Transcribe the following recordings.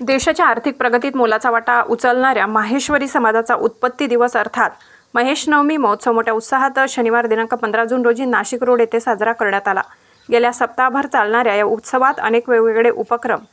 देशाच्या आर्थिक प्रगतीत मोलाचा वाटा उचलणाऱ्या माहेश्वरी समाजाचा उत्पत्ती दिवस अर्थात महेश नवमी महोत्सव मोठ्या उत्साहात शनिवार दिनांक पंधरा जून रोजी नाशिक रोड येथे साजरा करण्यात आला. गेल्या सप्ताहभर चालणाऱ्या या उत्सवात अनेक वेगवेगळे उपक्रम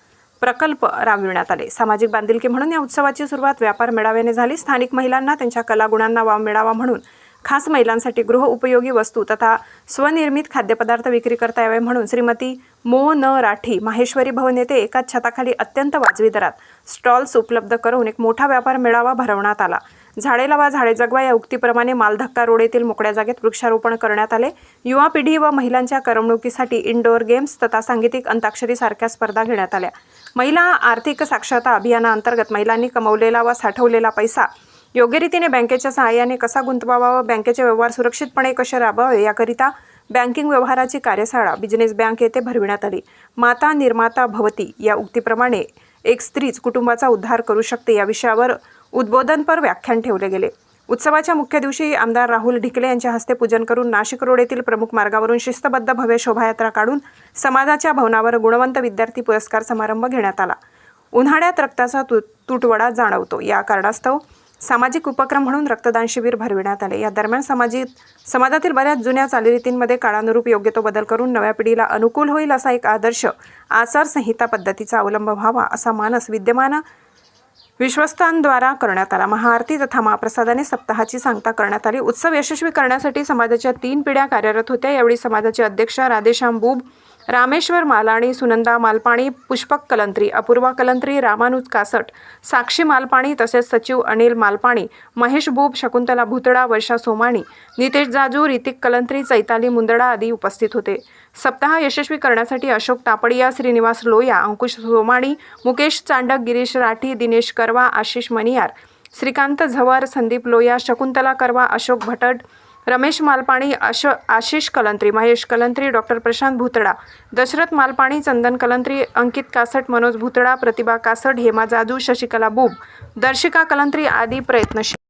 प्रकल्प राबविण्यात आले. सामाजिक बांधिलकी म्हणून या उत्सवाची सुरुवात व्यापार मेळाव्याने झाली. स्थानिक महिलांना त्यांच्या कलागुणांना वाव मिळावा म्हणून खास महिलांसाठी गृह उपयोगी वस्तू तथा स्वनिर्मित खाद्यपदार्थ विक्री करता यावे म्हणून श्रीमती मो न राठी माहेश्वरी भवन येथे एकाच छताखाली अत्यंत वाजवी दरात स्टॉल्स उपलब्ध करून एक मोठा व्यापार मेळावा भरवण्यात आला. झाडे लावा झाडे जगवा या उक्तीप्रमाणे मालधक्का रोड येथील मोकळ्या जागेत वृक्षारोपण करण्यात आले. युवा पिढी व महिलांच्या करमणुकीसाठी इनडोअर गेम्स तथा सांगीतिक अंताक्षरी सारख्या स्पर्धा घेण्यात आल्या. महिला आर्थिक साक्षरता अभियानाअंतर्गत महिलांनी कमवलेला व साठवलेला पैसा योग्य रीतीने बँकेच्या सहाय्याने कसा गुंतवावा व बँकेचे व्यवहार सुरक्षितपणे कसे राबवावे याकरिता बँकिंग व्यवहाराची कार्यशाळा बिझनेस बँक येथे भरविण्यात आली. माता निर्माता भवती या उक्तीप्रमाणे एक स्त्रीच कुटुंबाचा उद्धार करू शकते या विषयावर उद्बोधनपर व्याख्यान ठेवले गेले. उत्सवाच्या मुख्य दिवशी आमदार राहुल ढिकले यांच्या हस्ते पूजन करून नाशिक रोड येथील प्रमुख मार्गावरून शिस्तबद्ध भव्य शोभायात्रा काढून समाजाच्या भवनावर गुणवंत विद्यार्थी पुरस्कार समारंभ घेण्यात आला. उन्हाळ्यात रक्ताचा तु तुटवडा जाणवतो. या कारणास्तव सामाजिक उपक्रम म्हणून रक्तदान शिबिर भरविण्यात आले. या दरम्यान सामाजिक समाजातील बऱ्याच जुन्या चालीरीतींमध्ये काळानुरूप योग्य तो बदल करून नव्या पिढीला अनुकूल होईल असा एक आदर्श आचारसंहिता पद्धतीचा अवलंब व्हावा असा मानस विद्यमान विश्वस्तांद्वारा करण्यात आला. महाआरती तथा महाप्रसादाने सप्ताहाची सांगता करण्यात आली. उत्सव यशस्वी करण्यासाठी समाजाच्या तीन पिढ्या कार्यरत होत्या. यावेळी समाजाचे अध्यक्ष राधेश्याम बुब रामेश्वर मालाणी सुनंदा मालपाणी पुष्पक कलंत्री अपूर्वा कलंत्री रामानुज कासट साक्षी मालपाणी तसेच सचिव अनिल मालपाणी महेश बुब शकुंतला भुतडा वर्षा सोमाणी नितेश जाजू रितिक कलंत्री चैताली मुंदडा आदी उपस्थित होते. सप्ताह यशस्वी करण्यासाठी अशोक तापडिया श्रीनिवास लोया अंकुश सोमाणी मुकेश चांडक गिरीश राठी दिनेश करवा आशिष मनियार श्रीकांत झवर संदीप लोया शकुंतला करवा अशोक भटट रमेश मालपाणी आश आशिष कलंत्री महेश कलंत्री डॉक्टर प्रशांत भुतडा दशरथ मालपाणी चंदन कलंत्री अंकित कासट मनोज भुतडा प्रतिभा कासट हेमा जाजू शशिकला बुब दर्शिका कलंत्री आदी प्रयत्नशील